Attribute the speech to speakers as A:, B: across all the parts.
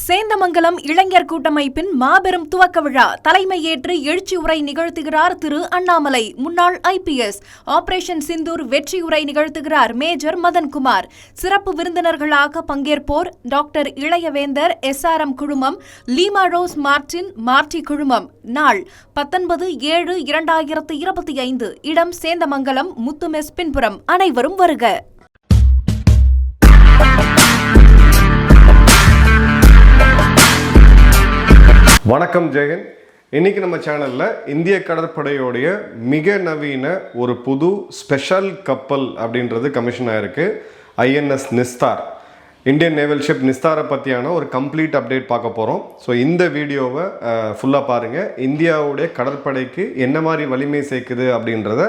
A: சேந்தமங்கலம் இளைஞர் கூட்டமைப்பின் மாபெரும் துவக்க விழா தலைமையேற்று எழுச்சி உரை நிகழ்த்துகிறார் திரு அண்ணாமலை. முன்னாள் ஐபிஎஸ் ஆபரேஷன் சிந்தூர் வெற்றி உரை நிகழ்த்துகிறார் மேஜர் மதன்குமார். சிறப்பு விருந்தினர்களாக பங்கேற்போர் டாக்டர் இளையவேந்தர் எஸ்ஆர்எம் குழுமம் லீமா ரோஸ் மார்டின் மார்டி குழுமம். நாள் பத்தொன்பது ஏழு இரண்டாயிரத்து இருபத்தி ஐந்து. இடம் சேந்தமங்கலம் முத்துமெஸ் பின்புறம். அனைவரும் வருக.
B: வணக்கம் ஜெயன் இன்னைக்கு நம்ம சேனலில் இந்திய கடற்படையோடைய மிக நவீன ஒரு புது ஸ்பெஷல் கப்பல் அப்படின்றது கமிஷன் ஆயிருக்கு. INS Nistar. Indian naval ship நிஸ்தாரை பற்றியான ஒரு கம்ப்ளீட் அப்டேட் பார்க்க போகிறோம் ஸோ இந்த வீடியோவை ஃபுல்லாக பாருங்கள் இந்தியாவுடைய கடற்படைக்கு என்ன மாதிரி வலிமை சேர்க்குது அப்படின்றத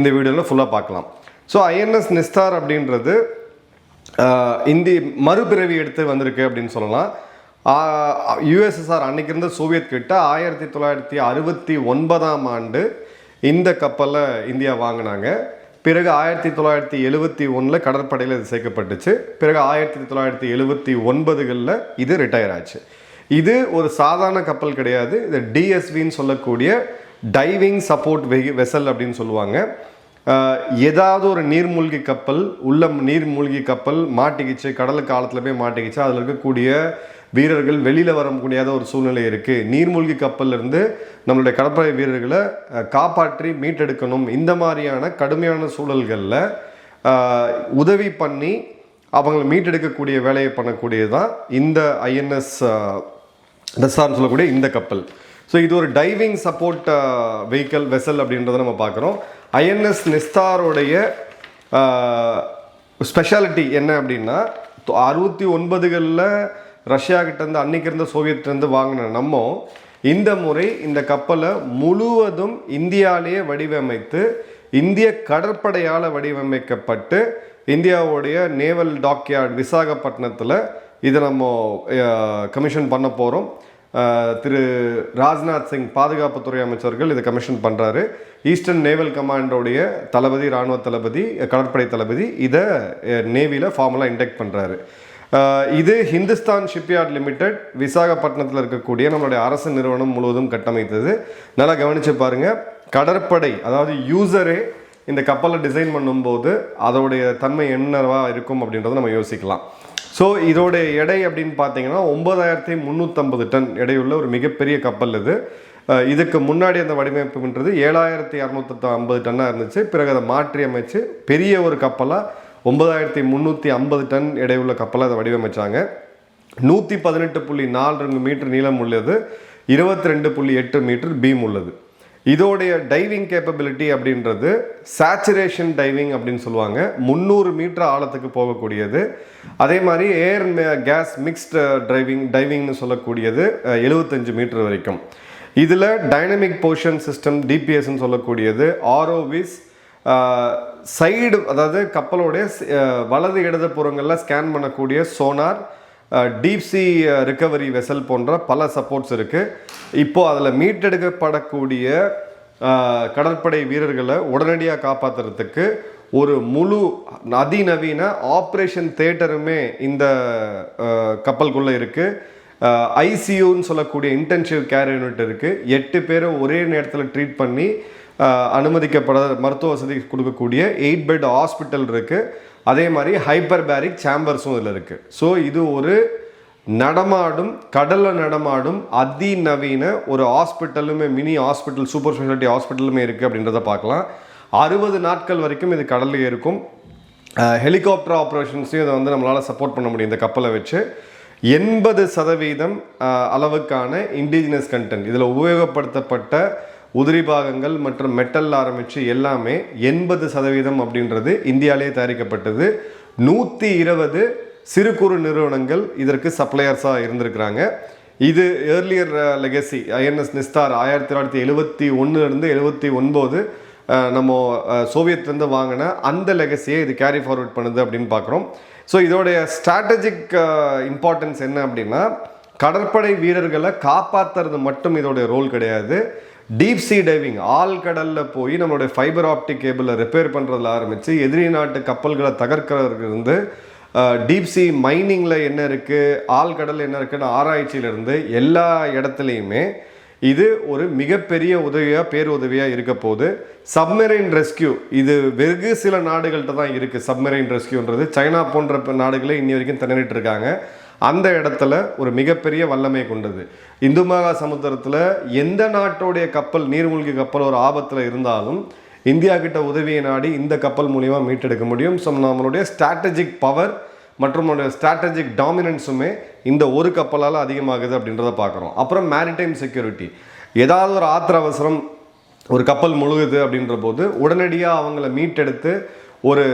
B: இந்த வீடியோவில் ஃபுல்லாக பார்க்கலாம். ஸோ ஐஎன்எஸ் நிஸ்தார் அப்படின்றது இந்தி மறுபிறவி எடுத்து வந்திருக்கு அப்படின்னு சொல்லலாம். யுஎஸ்எஸ்ஆர் அன்னைக்கு இருந்த சோவியத் கிட்ட ஆயிரத்தி தொள்ளாயிரத்தி அறுபத்தி ஒன்பதாம் ஆண்டு இந்த கப்பலை இந்தியா வாங்கினாங்க. பிறகு ஆயிரத்தி தொள்ளாயிரத்தி எழுவத்தி ஒன்றில் கடற்படையில் இது சேர்க்கப்பட்டுச்சு. பிறகு ஆயிரத்தி தொள்ளாயிரத்தி எழுவத்தி ஒன்பதுகளில் இது ரிட்டையர் ஆச்சு. இது ஒரு சாதாரண கப்பல் கிடையாது. இது டிஎஸ்வின்னு சொல்லக்கூடிய டைவிங் சப்போர்ட் வெஹி வெசல் அப்படின்னு சொல்லுவாங்க. ஏதாவது ஒரு நீர்மூழ்கி கப்பல் உள்ள நீர்மூழ்கி கப்பல் மாட்டிக்கிச்சு கடலுக்கு காலத்தில் போய் மாட்டிக்கிச்சு அதில் இருக்கக்கூடிய வீரர்கள் வெளியில் வர முடியாத ஒரு சூழ்நிலை இருக்குது நீர்மூழ்கி கப்பல்லேருந்து நம்மளுடைய கடற்படை வீரர்களை காப்பாற்றி மீட்டெடுக்கணும். இந்த மாதிரியான கடுமையான சூழல்களில் உதவி பண்ணி அவங்களை மீட்டெடுக்கக்கூடிய வேலையை பண்ணக்கூடியது தான் இந்த ஐஎன்எஸ் டெஸ்ஸார்னு சொல்லக்கூடிய இந்த கப்பல். ஸோ இது ஒரு டைவிங் சப்போர்ட் வெஹிக்கல் வெசல் அப்படின்றத நம்ம பார்க்குறோம். ஐஎன்எஸ் நிஸ்தாரோடைய ஸ்பெஷாலிட்டி என்ன அப்படின்னா அறுபத்தி ஒன்பதுகளில் ரஷ்யா கிட்டேருந்து அன்னைக்கு இருந்த சோவியத்லேருந்து வாங்கின நம்ம இந்த முறை இந்த கப்பலை முழுவதும் இந்தியாவிலேயே வடிவமைத்து இந்திய கடற்படையால் வடிவமைக்கப்பட்டு இந்தியாவுடைய நேவல் டாக்யார்ட் விசாகப்பட்டினத்தில் இதை நம்ம uh, கமிஷன் பண்ண போகிறோம் திரு ராஜ்நாத் சிங் பாதுகாப்புத்துறை அமைச்சர்கள் இதை கமிஷன் பண்ணுறாரு ஈஸ்டர்ன் நேவல் கமாண்டோடைய தளபதி ராணுவ தளபதி கடற்படை தளபதி இதை நேவியில் ஃபார்மலாக இன்டெக்ட் பண்ணுறாரு இது ஹிந்துஸ்தான் ஷிப்யார்ட் லிமிடெட் விசாகப்பட்டினத்தில் இருக்கக்கூடிய நம்மளுடைய அரசு நிறுவனம் முழுவதும் கட்டமைத்தது. நல்லா கவனித்து பாருங்க. கடற்படை அதாவது யூசரே இந்த கப்பலை டிசைன் பண்ணும்போது அதோடைய தன்மை என்னவா இருக்கும் அப்படின்றத நம்ம யோசிக்கலாம். ஸோ இதோடைய எடை அப்படின்னு பார்த்தீங்கன்னா ஒன்பதாயிரத்தி முந்நூற்றம்பது டன் எடையுள்ள ஒரு மிகப்பெரிய கப்பல் இது. இதுக்கு முன்னாடி அந்த வடிவமைப்புன்றது ஏழாயிரத்தி இரநூத்தி ஐம்பது டன்னாக இருந்துச்சு. பிறகு அதை மாற்றி அமைச்சு பெரிய ஒரு கப்பலாக ஒன்பதாயிரத்தி முந்நூற்றி ஐம்பது டன் எடையுள்ள கப்பலை அதை வடிவமைச்சாங்க. நூற்றி பதினெட்டு புள்ளி நாலு ரெண்டு மீட்டர் நீளம் உள்ளது. இருபத்தி ரெண்டு புள்ளி எட்டு மீட்டர் பீம் உள்ளது. இதோடைய டைவிங் கேப்பபிலிட்டி அப்படின்றது சேச்சுரேஷன் டைவிங் அப்படின்னு சொல்லுவாங்க. முந்நூறு மீட்டர் ஆழத்துக்கு போகக்கூடியது. அதே மாதிரி ஏர் கேஸ் மிக்ஸ்டு டிரைவிங் டைவிங்னு சொல்லக்கூடியது uh, எழுபத்தஞ்சு மீட்டர் வரைக்கும். இதில் டைனமிக் போர்ஷன் சிஸ்டம் டிபிஎஸ்ன்னு சொல்லக்கூடியது. ஆர்ஓவிஸ் சைடு uh, அதாவது கப்பலோடைய uh, வலது இடது புறங்களில் ஸ்கேன் பண்ணக்கூடிய சோனார் டீப்சி ரிக்கவரி வெசல் போன்ற பல சப்போர்ட்ஸ் இருக்குது இப்போது அதில் மீட்டெடுக்கப்படக்கூடிய கடற்படை வீரர்களை உடனடியாக காப்பாற்றுறதுக்கு ஒரு முழு அதிநவீன ஆப்ரேஷன் தேட்டருமே இந்த கப்பல்குள்ளே கப்பலுக்குள்ளே இருக்குது ஐசியூன்னு சொல்லக்கூடிய இன்டென்சிவ் கேர் யூனிட் இருக்குது எட்டு பேரை ஒரே நேரத்தில் ட்ரீட் பண்ணி அனுமதிக்கப்பட மருத்துவ வசதி கொடுக்கக்கூடிய எயிட் பெட் ஹாஸ்பிட்டல் இருக்குது அதே மாதிரி ஹைப்பர் பேரிக் சேம்பர்ஸும் இதில் இருக்குது ஸோ இது ஒரு நடமாடும் கடலில் நடமாடும் அதிநவீன ஒரு ஹாஸ்பிட்டலுமே மினி ஹாஸ்பிட்டல் சூப்பர் ஸ்பெஷாலிட்டி ஹாஸ்பிட்டலுமே இருக்குது அப்படின்றத பார்க்கலாம். அறுபது நாட்கள் வரைக்கும் இது கடலில் இருக்கும். ஹெலிகாப்டர் ஆப்ரேஷன்ஸையும் இதை வந்து நம்மளால் சப்போர்ட் பண்ண முடியும் இந்த கப்பலை வச்சு. எண்பது சதவீதம் அளவுக்கான இண்டிஜினஸ் கண்டென்ட் இதில் உபயோகப்படுத்தப்பட்ட உதிரி பாகங்கள் மற்றும் மெட்டல் ஆரம்பித்து எல்லாமே எண்பது சதவீதம் அப்படின்றது இந்தியாவிலே தயாரிக்கப்பட்டது. நூற்றி இருபது சிறு குறு நிறுவனங்கள் இதற்கு சப்ளையர்ஸாக இருந்திருக்கிறாங்க. இது ஏர்லியர் லெகசி ஐஎன்எஸ் நிஸ்தார் ஆயிரத்தி தொள்ளாயிரத்தி எழுபத்தி ஒன்றுலேருந்து எழுபத்தி ஒன்பது uh, நம்ம uh, சோவியத்லேருந்து வாங்கின அந்த லெகசியை இது கேரி ஃபார்வர்ட் பண்ணுது அப்படின்னு பார்க்குறோம். ஸோ இதோடைய ஸ்ட்ராட்டஜிக் இம்பார்ட்டன்ஸ் uh, என்ன அப்படின்னா கடற்படை வீரர்களை காப்பாற்றுறது மட்டும் இதோடைய ரோல் கிடையாது. டீப் சீ டைவிங் ஆழ்கடலில் போய் நம்மளுடைய ஃபைபர் ஆப்டிக் கேபிளை ரிப்பேர் பண்ணுறதுல ஆரம்பித்து எதிரி நாட்டு கப்பல்களை தகர்க்கிறதுலேருந்து டீப் சி மைனிங்கில் என்ன இருக்குது ஆழ்கடல் என்ன இருக்குன்னு ஆராய்ச்சியிலிருந்து எல்லா இடத்துலையுமே இது ஒரு மிகப்பெரிய உதவியாக பேருதவியாக இருக்க போகுது. சப்மெரைன் ரெஸ்கியூ இது வெகு சில நாடுகள்கிட்ட தான் இருக்குது சப்மெரைன் ரெஸ்கியூன்றது சைனா போன்ற நாடுகளே இன்னி வரைக்கும் திணறிட்டு இருக்காங்க. அந்த இடத்துல ஒரு மிகப்பெரிய வல்லமை கொண்டது. இந்து மகா சமுத்திரத்தில் எந்த நாட்டோடைய கப்பல் நீர்மூழ்கி கப்பல் ஒரு ஆபத்தில் இருந்தாலும் இந்தியா கிட்ட உதவியை நாடி இந்த கப்பல் மூலிமா மீட்டெடுக்க முடியும். ஸோ நம்மளுடைய ஸ்ட்ராட்டஜிக் பவர் மற்றும் ஸ்ட்ராட்டஜிக் டாமினன்ஸுமே இந்த ஒரு கப்பலால் அதிகமாகுது அப்படின்றத பார்க்குறோம். அப்புறம் மேரிடைம் செக்யூரிட்டி ஏதாவது ஒரு ஆத்திர அவசரம் ஒரு கப்பல் முழுகுது அப்படின்ற போது உடனடியாக அவங்கள மீட்டெடுத்து ஒரு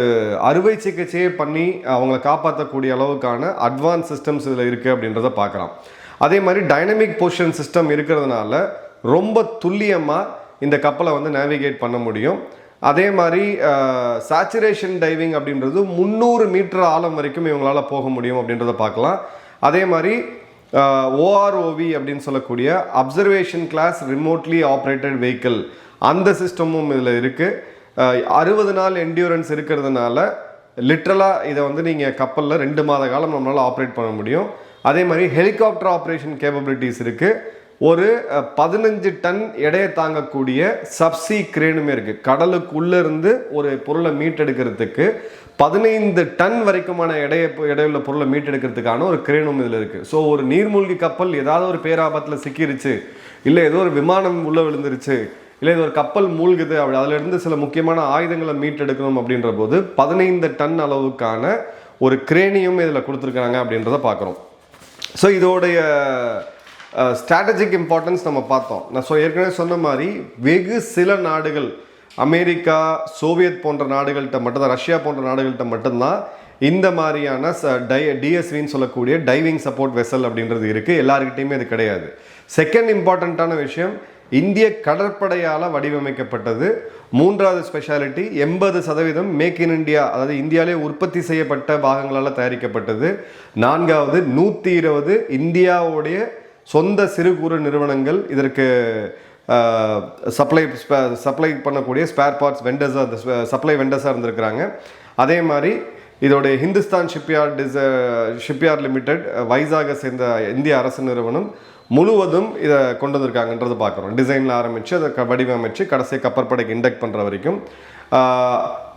B: அறுவை சிகிச்சையை பண்ணி அவங்கள காப்பாற்றக்கூடிய அளவுக்கான அட்வான்ஸ் சிஸ்டம்ஸ் இதில் இருக்குது அப்படின்றத பார்க்கலாம். அதே மாதிரி டைனமிக் பொசிஷன் சிஸ்டம் இருக்கிறதுனால ரொம்ப துல்லியமாக இந்த கப்பலை வந்து நேவிகேட் பண்ண முடியும். அதே மாதிரி சாச்சுரேஷன் டைவிங் அப்படின்றது முந்நூறு மீட்டர் ஆழம் வரைக்கும் இவங்களால போக முடியும் அப்படின்றத பார்க்கலாம். அதே மாதிரி ஓஆர்ஓவி அப்படின்னு சொல்லக்கூடிய observation class remotely operated vehicle அந்த சிஸ்டமும் இதில் இருக்குது அறுபது நாள் என்டியூரன்ஸ் இருக்கிறதுனால லிட்ரலாக இதை வந்து நீங்கள் கப்பலில் ரெண்டு மாத காலம் நம்மளால் ஆப்ரேட் பண்ண முடியும். அதே மாதிரி ஹெலிகாப்டர் ஆப்ரேஷன் கேப்பபிலிட்டிஸ் இருக்குது ஒரு பதினஞ்சு டன் எடையை தாங்கக்கூடிய சப்சி கிரேனுமே இருக்குது கடலுக்குள்ளேருந்து ஒரு பொருளை மீட்டெடுக்கிறதுக்கு பதினைந்து டன் வரைக்குமான எடையை எடையுள்ள பொருளை மீட்டெடுக்கிறதுக்கான ஒரு கிரேனும் இதில் இருக்குது ஸோ ஒரு நீர்மூழ்கி கப்பல் ஏதாவது ஒரு பேராபத்தில் சிக்கிருச்சு இல்லை ஏதோ ஒரு விமானம் உள்ளே விழுந்துருச்சு இல்லை இது ஒரு கப்பல் மூழ்குது அப்படி. அதிலிருந்து சில முக்கியமான ஆயுதங்களை மீட்டெடுக்கணும் அப்படின்ற போது பதினைந்து டன் அளவுக்கான ஒரு கிரேனியும் இதில் கொடுத்துருக்காங்க அப்படின்றத பார்க்குறோம். ஸோ இதோடைய ஸ்ட்ராட்டஜிக் இம்பார்ட்டன்ஸ் நம்ம பார்த்தோம். நான் ஸோ ஏற்கனவே சொன்ன மாதிரி வெகு சில நாடுகள் அமெரிக்கா சோவியத் போன்ற நாடுகள்கிட்ட மட்டும்தான் ரஷ்யா போன்ற நாடுகள்கிட்ட மட்டும்தான் இந்த மாதிரியான ச டை டிஎஸ்வின்னு சொல்லக்கூடிய டைவிங் சப்போர்ட் வெசல் அப்படின்றது இருக்குது எல்லாருக்கிட்டையுமே இது கிடையாது. செகண்ட் இம்பார்ட்டண்ட்டான விஷயம் இந்திய கடற்படையால் வடிவமைக்கப்பட்டது. மூன்றாவது ஸ்பெஷாலிட்டி எண்பது சதவீதம் மேக் இன் இந்தியா அதாவது இந்தியாவிலே உற்பத்தி செய்யப்பட்ட பாகங்களால் தயாரிக்கப்பட்டது. நான்காவது நூற்றி இருபது இந்தியாவுடைய சொந்த சிறு குறு நிறுவனங்கள் இதற்கு சப்ளை சப்ளை பண்ணக்கூடிய ஸ்பேர் பார்ட்ஸ் வெண்டர்ஸாக சப்ளை வெண்டர்ஸாக இருந்திருக்கிறாங்க. அதே மாதிரி இதோடைய ஹிந்துஸ்தான் ஷிப்யார்ட் டிஸ் ஷிப்யார்ட் லிமிடெட் வைசாக சேர்ந்த இந்திய அரசு நிறுவனம் முழுவதும் இதை கொண்டு வந்திருக்காங்கன்றது பார்க்குறோம். டிசைனில் ஆரம்பித்து அதை க- வடிவமைச்சு கடைசி கப்பற்படைக்கு இண்டக்ட் பண்ணுற வரைக்கும்.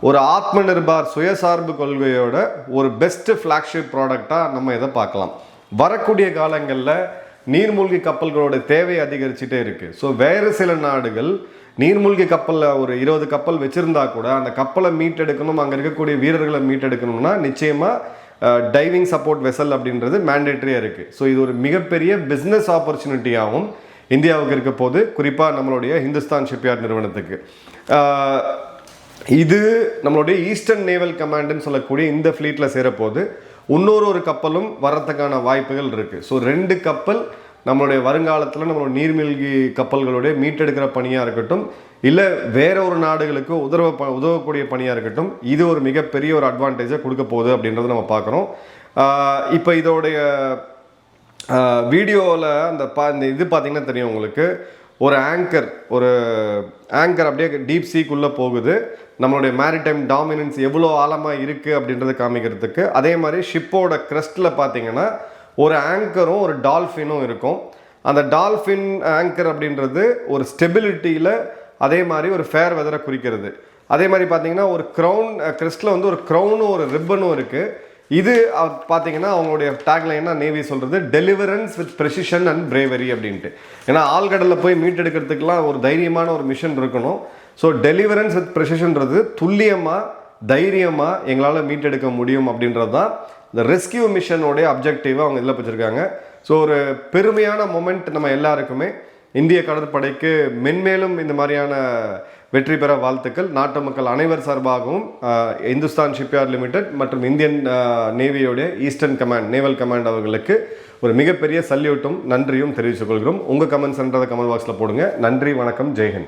B: ஒரு ஆத்ம நிர்பார் சுயசார்பு கொள்கையோட ஒரு பெஸ்ட்டு ஃப்ளாக்ஷிப் ப்ராடக்டாக நம்ம இதை பார்க்கலாம். வரக்கூடிய காலங்களில் நீர்மூழ்கி கப்பல்களோட தேவை அதிகரிச்சுட்டே இருக்கு. ஸோ வேறு சில நாடுகள் நீர்மூழ்கி கப்பலில் ஒரு இருபது கப்பல் வச்சுருந்தா கூட அந்த கப்பலை மீட்டெடுக்கணும் அங்கே இருக்கக்கூடிய வீரர்களை மீட்டெடுக்கணும்னா நிச்சயமாக டைவிங் சப்போர்ட் வெசல் அப்படின்றது மேண்டேட்ரியாக இருக்குது ஸோ இது ஒரு மிகப்பெரிய பிஸ்னஸ் ஆப்பர்ச்சுனிட்டியாகவும் இந்தியாவுக்கு இருக்க போது குறிப்பாக நம்மளுடைய ஹிந்துஸ்தான் ஷிப்யார்ட் நிறுவனத்துக்கு. இது நம்மளுடைய ஈஸ்டர்ன் நேவல் கமாண்டுன்னு சொல்லக்கூடிய இந்த ஃப்ளீட்டில் சேரப்போது இன்னொரு ஒரு கப்பலும் வர்றதுக்கான வாய்ப்புகள் இருக்குது ஸோ ரெண்டு கப்பல் நம்மளுடைய வருங்காலத்தில் நம்மளோட நீர்மூழ்கி கப்பல்களுடைய மீட்டெடுக்கிற பணியாக இருக்கட்டும் இல்லை வேற ஒரு நாடுகளுக்கு உதவ ப உதவக்கூடிய பணியாக இருக்கட்டும் இது ஒரு மிகப்பெரிய ஒரு அட்வான்டேஜை கொடுக்க போகுது அப்படின்றத நம்ம பார்க்குறோம். இப்போ இதோடைய வீடியோவில் அந்த பா இந்த இது பார்த்திங்கன்னா தெரியும் உங்களுக்கு. ஒரு ஆங்கர் ஒரு ஆங்கர் அப்படியே டீப் சீக்குள்ளே போகுது. நம்மளுடைய மேரிடைம் டாமினன்ஸ் எவ்வளோ ஆழமாக இருக்குது அப்படின்றத காமிக்கிறதுக்கு. அதே மாதிரி ஷிப்போட க்ரெஸ்ட்டில் பார்த்தீங்கன்னா ஒரு ஆங்கரும் ஒரு டால்ஃபினும் இருக்கும். அந்த டால்ஃபின் ஆங்கர் அப்படின்றது ஒரு ஸ்டெபிலிட்டியில் அதே மாதிரி ஒரு ஃபேர் வெதரை குறிக்கிறது. அதே மாதிரி பார்த்தீங்கன்னா ஒரு க்ரௌன் கிறிஸ்டில் வந்து ஒரு க்ரௌனும் ஒரு ரிப்பனும் இருக்குது இது பார்த்தீங்கன்னா அவங்களுடைய டேக்லைனா நேவி சொல்கிறது deliverance with precision and bravery அப்படின்ட்டு. ஏன்னா ஆழ்கடலில் போய் மீட்டெடுக்கிறதுக்கெலாம் ஒரு தைரியமான ஒரு மிஷன் இருக்கணும். ஸோ டெலிவரன்ஸ் வித் ப்ரெசிஷன்றது துல்லியமாக தைரியமாக எங்களால் மீட்டெடுக்க முடியும் அப்படின்றது தான் இந்த ரெஸ்கியூ மிஷனோடைய அப்ஜெக்டிவாக அவங்க இதில் வச்சுருக்காங்க. ஸோ ஒரு பெருமையான மொமெண்ட் நம்ம எல்லாருக்குமே. இந்திய கடற்படைக்கு மென்மேலும் இந்த மாதிரியான வெற்றி பெற வாழ்த்துக்கள். நாட்டு மக்கள் அனைவர் சார்பாகவும் இந்துஸ்தான் ஷிப்யார்ட் லிமிடெட் மற்றும் இந்தியன் நேவியோடைய ஈஸ்டர்ன் கமாண்ட் நேவல் கமாண்ட் அவர்களுக்கு ஒரு மிகப்பெரிய சல்யூட்டும் நன்றியும் தெரிவித்துக் கொள்கிறோம். உங்கள் கமெண்ட்ஸ்ன்றதை கமெண்ட் பாக்ஸில் போடுங்க. நன்றி வணக்கம் ஜெய்ஹிந்த்.